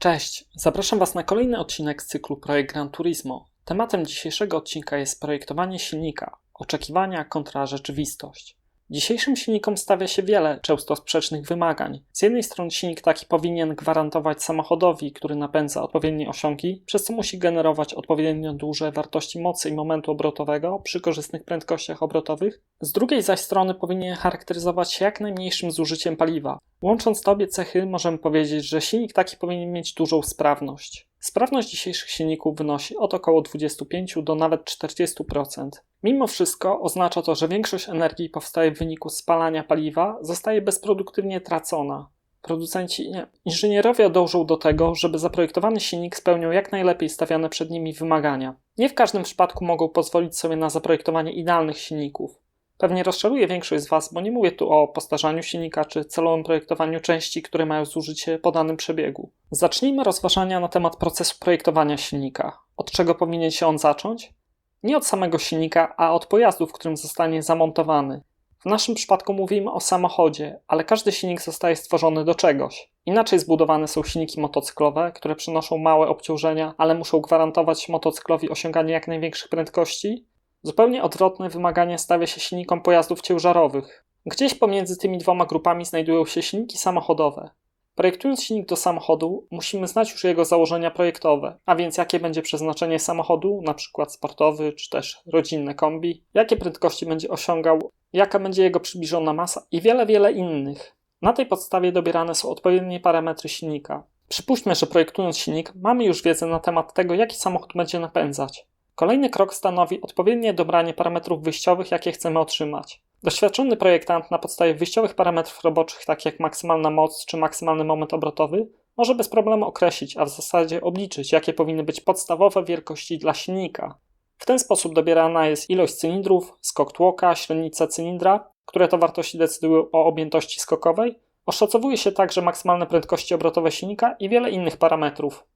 Cześć, zapraszam Was na kolejny odcinek z cyklu Projekt Gran Turismo. Tematem dzisiejszego odcinka jest projektowanie silnika, oczekiwania kontra rzeczywistość. Dzisiejszym silnikom stawia się wiele, często sprzecznych wymagań. Z jednej strony silnik taki powinien gwarantować samochodowi, który napędza odpowiednie osiągi, przez co musi generować odpowiednio duże wartości mocy i momentu obrotowego przy korzystnych prędkościach obrotowych. Z drugiej zaś strony powinien charakteryzować się jak najmniejszym zużyciem paliwa. Łącząc te obie cechy, możemy powiedzieć, że silnik taki powinien mieć dużą sprawność. Sprawność dzisiejszych silników wynosi od około 25 do nawet 40%. Mimo wszystko oznacza to, że większość energii powstaje w wyniku spalania paliwa zostaje bezproduktywnie tracona. Producenci, nie, inżynierowie dążą do tego, żeby zaprojektowany silnik spełniał jak najlepiej stawiane przed nimi wymagania. Nie w każdym przypadku mogą pozwolić sobie na zaprojektowanie idealnych silników. Pewnie rozczaruje większość z Was, bo nie mówię tu o postarzaniu silnika czy celowym projektowaniu części, które mają zużycie po danym przebiegu. Zacznijmy rozważania na temat procesu projektowania silnika. Od czego powinien się on zacząć? Nie od samego silnika, a od pojazdu, w którym zostanie zamontowany. W naszym przypadku mówimy o samochodzie, ale każdy silnik zostaje stworzony do czegoś. Inaczej zbudowane są silniki motocyklowe, które przynoszą małe obciążenia, ale muszą gwarantować motocyklowi osiąganie jak największych prędkości. Zupełnie odwrotne wymagania stawia się silnikom pojazdów ciężarowych. Gdzieś pomiędzy tymi dwoma grupami znajdują się silniki samochodowe. Projektując silnik do samochodu, musimy znać już jego założenia projektowe, a więc jakie będzie przeznaczenie samochodu, np. sportowy czy też rodzinne kombi, jakie prędkości będzie osiągał, jaka będzie jego przybliżona masa i wiele, wiele innych. Na tej podstawie dobierane są odpowiednie parametry silnika. Przypuśćmy, że projektując silnik, mamy już wiedzę na temat tego, jaki samochód będzie napędzać. Kolejny krok stanowi odpowiednie dobranie parametrów wyjściowych, jakie chcemy otrzymać. Doświadczony projektant na podstawie wyjściowych parametrów roboczych, takich jak maksymalna moc czy maksymalny moment obrotowy, może bez problemu określić, a w zasadzie obliczyć, jakie powinny być podstawowe wielkości dla silnika. W ten sposób dobierana jest ilość cylindrów, skok tłoka, średnica cylindra, które to wartości decydują o objętości skokowej. Oszacowuje się także maksymalne prędkości obrotowe silnika i wiele innych parametrów.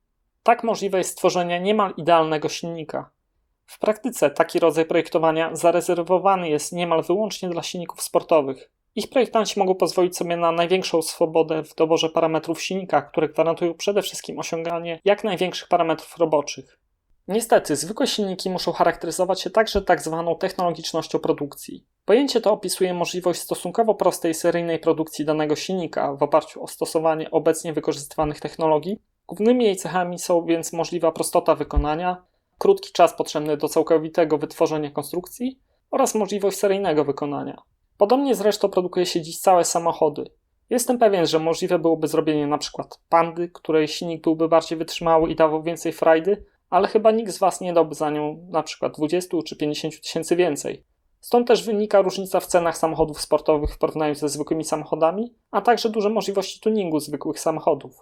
Tak możliwe jest stworzenie niemal idealnego silnika. W praktyce taki rodzaj projektowania zarezerwowany jest niemal wyłącznie dla silników sportowych. Ich projektanci mogą pozwolić sobie na największą swobodę w doborze parametrów silnika, które gwarantują przede wszystkim osiąganie jak największych parametrów roboczych. Niestety, zwykłe silniki muszą charakteryzować się także tak zwaną technologicznością produkcji. Pojęcie to opisuje możliwość stosunkowo prostej seryjnej produkcji danego silnika w oparciu o stosowanie obecnie wykorzystywanych technologii. Głównymi jej cechami są więc możliwa prostota wykonania, krótki czas potrzebny do całkowitego wytworzenia konstrukcji oraz możliwość seryjnego wykonania. Podobnie zresztą produkuje się dziś całe samochody. Jestem pewien, że możliwe byłoby zrobienie np. pandy, której silnik byłby bardziej wytrzymały i dawał więcej frajdy, ale chyba nikt z Was nie dałby za nią np. 20 czy 50 tysięcy więcej. Stąd też wynika różnica w cenach samochodów sportowych w porównaniu ze zwykłymi samochodami, a także duże możliwości tuningu zwykłych samochodów.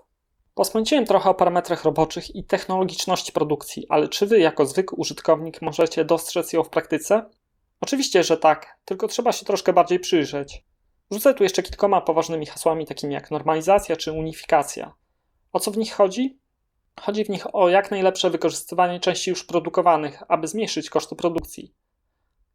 Posmęciłem trochę o parametrach roboczych i technologiczności produkcji, ale czy wy jako zwykły użytkownik możecie dostrzec ją w praktyce? Oczywiście, że tak, tylko trzeba się troszkę bardziej przyjrzeć. Rzucę tu jeszcze kilkoma poważnymi hasłami, takimi jak normalizacja czy unifikacja. O co w nich chodzi? Chodzi w nich o jak najlepsze wykorzystywanie części już produkowanych, aby zmniejszyć koszty produkcji.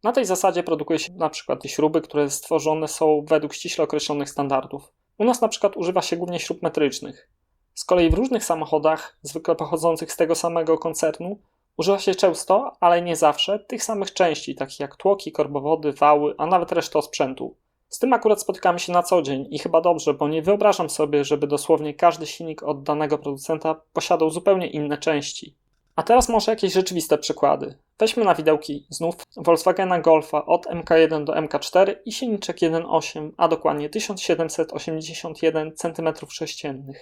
Na tej zasadzie produkuje się np. śruby, które stworzone są według ściśle określonych standardów. U nas np. używa się głównie śrub metrycznych. Z kolei w różnych samochodach, zwykle pochodzących z tego samego koncernu, używa się często, ale nie zawsze, tych samych części, takich jak tłoki, korbowody, wały, a nawet reszta sprzętu. Z tym akurat spotykamy się na co dzień i chyba dobrze, bo nie wyobrażam sobie, żeby dosłownie każdy silnik od danego producenta posiadał zupełnie inne części. A teraz może jakieś rzeczywiste przykłady. Weźmy na widełki znów Volkswagena Golfa od MK1 do MK4 i silniczek 1.8, a dokładnie 1781 cm3.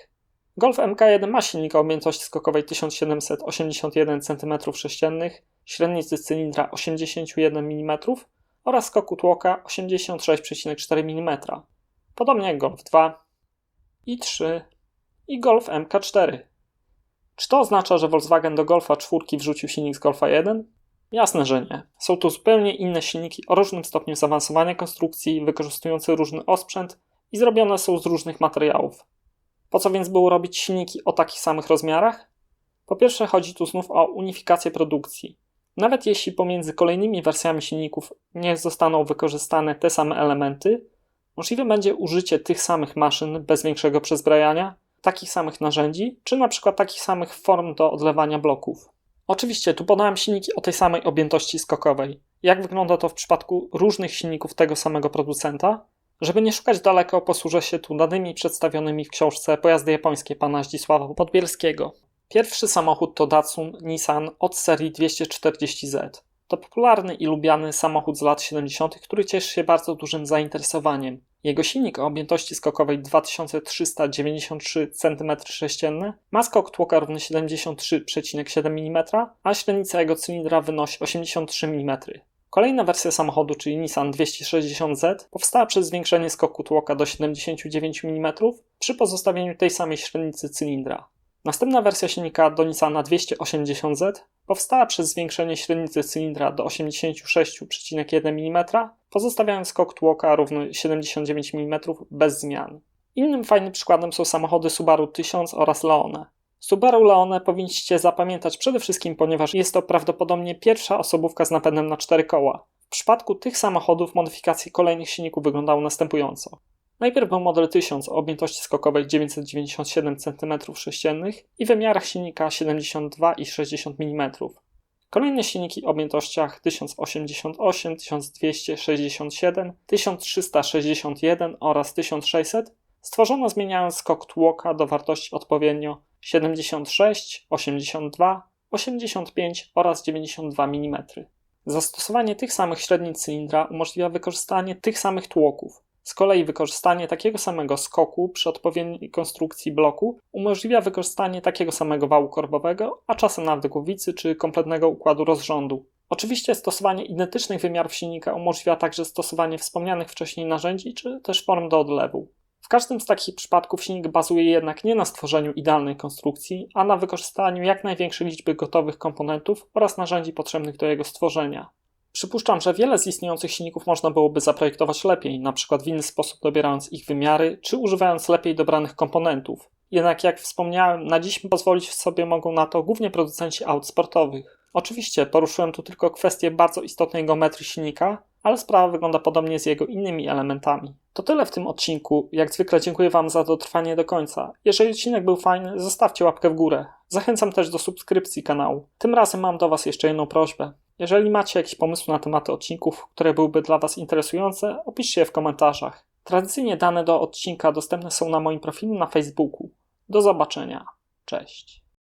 Golf MK1 ma silnik o objętości skokowej 1781 cm3, średnicy cylindra 81 mm oraz skoku tłoka 86,4 mm. Podobnie jak Golf 2 i 3 i Golf MK4. Czy to oznacza, że Volkswagen do Golfa 4 wrzucił silnik z Golfa 1? Jasne, że nie. Są to zupełnie inne silniki o różnym stopniu zaawansowania konstrukcji, wykorzystujące różny osprzęt i zrobione są z różnych materiałów. Po co więc było robić silniki o takich samych rozmiarach? Po pierwsze, chodzi tu znów o unifikację produkcji. Nawet jeśli pomiędzy kolejnymi wersjami silników nie zostaną wykorzystane te same elementy, możliwe będzie użycie tych samych maszyn bez większego przezbrajania, takich samych narzędzi, czy na przykład takich samych form do odlewania bloków. Oczywiście tu podałem silniki o tej samej objętości skokowej. Jak wygląda to w przypadku różnych silników tego samego producenta? Żeby nie szukać daleko, posłużę się tu danymi przedstawionymi w książce Pojazdy japońskie pana Zdzisława Podbielskiego. Pierwszy samochód to Datsun Nissan od serii 240Z. To popularny i lubiany samochód z lat 70., który cieszy się bardzo dużym zainteresowaniem. Jego silnik o objętości skokowej 2393 cm3 ma skok tłoka równy 73,7 mm, a średnica jego cylindra wynosi 83 mm. Kolejna wersja samochodu, czyli Nissan 260Z, powstała przez zwiększenie skoku tłoka do 79 mm przy pozostawieniu tej samej średnicy cylindra. Następna wersja silnika do Nissana 280Z powstała przez zwiększenie średnicy cylindra do 86,1 mm, pozostawiając skok tłoka równy 79 mm bez zmian. Innym fajnym przykładem są samochody Subaru 1000 oraz Leone. Subaru Leone powinniście zapamiętać przede wszystkim, ponieważ jest to prawdopodobnie pierwsza osobówka z napędem na cztery koła. W przypadku tych samochodów modyfikacje kolejnych silników wyglądały następująco. Najpierw był model 1000 o objętości skokowej 997 cm3 i wymiarach silnika 72 i 60 mm. Kolejne silniki o objętościach 1088, 1267, 1361 oraz 1600 stworzono zmieniając skok tłoka do wartości odpowiednio 76, 82, 85 oraz 92 mm. Zastosowanie tych samych średnic cylindra umożliwia wykorzystanie tych samych tłoków. Z kolei wykorzystanie takiego samego skoku przy odpowiedniej konstrukcji bloku umożliwia wykorzystanie takiego samego wału korbowego, a czasem nawet głowicy czy kompletnego układu rozrządu. Oczywiście stosowanie identycznych wymiarów silnika umożliwia także stosowanie wspomnianych wcześniej narzędzi czy też form do odlewu. W każdym z takich przypadków silnik bazuje jednak nie na stworzeniu idealnej konstrukcji, a na wykorzystaniu jak największej liczby gotowych komponentów oraz narzędzi potrzebnych do jego stworzenia. Przypuszczam, że wiele z istniejących silników można byłoby zaprojektować lepiej, np. w inny sposób dobierając ich wymiary, czy używając lepiej dobranych komponentów. Jednak jak wspomniałem, na dziś pozwolić sobie mogą na to głównie producenci aut sportowych. Oczywiście poruszyłem tu tylko kwestię bardzo istotnej geometrii silnika, ale sprawa wygląda podobnie z jego innymi elementami. To tyle w tym odcinku. Jak zwykle dziękuję Wam za dotrwanie do końca. Jeżeli odcinek był fajny, zostawcie łapkę w górę. Zachęcam też do subskrypcji kanału. Tym razem mam do Was jeszcze jedną prośbę. Jeżeli macie jakieś pomysły na tematy odcinków, które byłyby dla Was interesujące, opiszcie je w komentarzach. Tradycyjnie dane do odcinka dostępne są na moim profilu na Facebooku. Do zobaczenia. Cześć.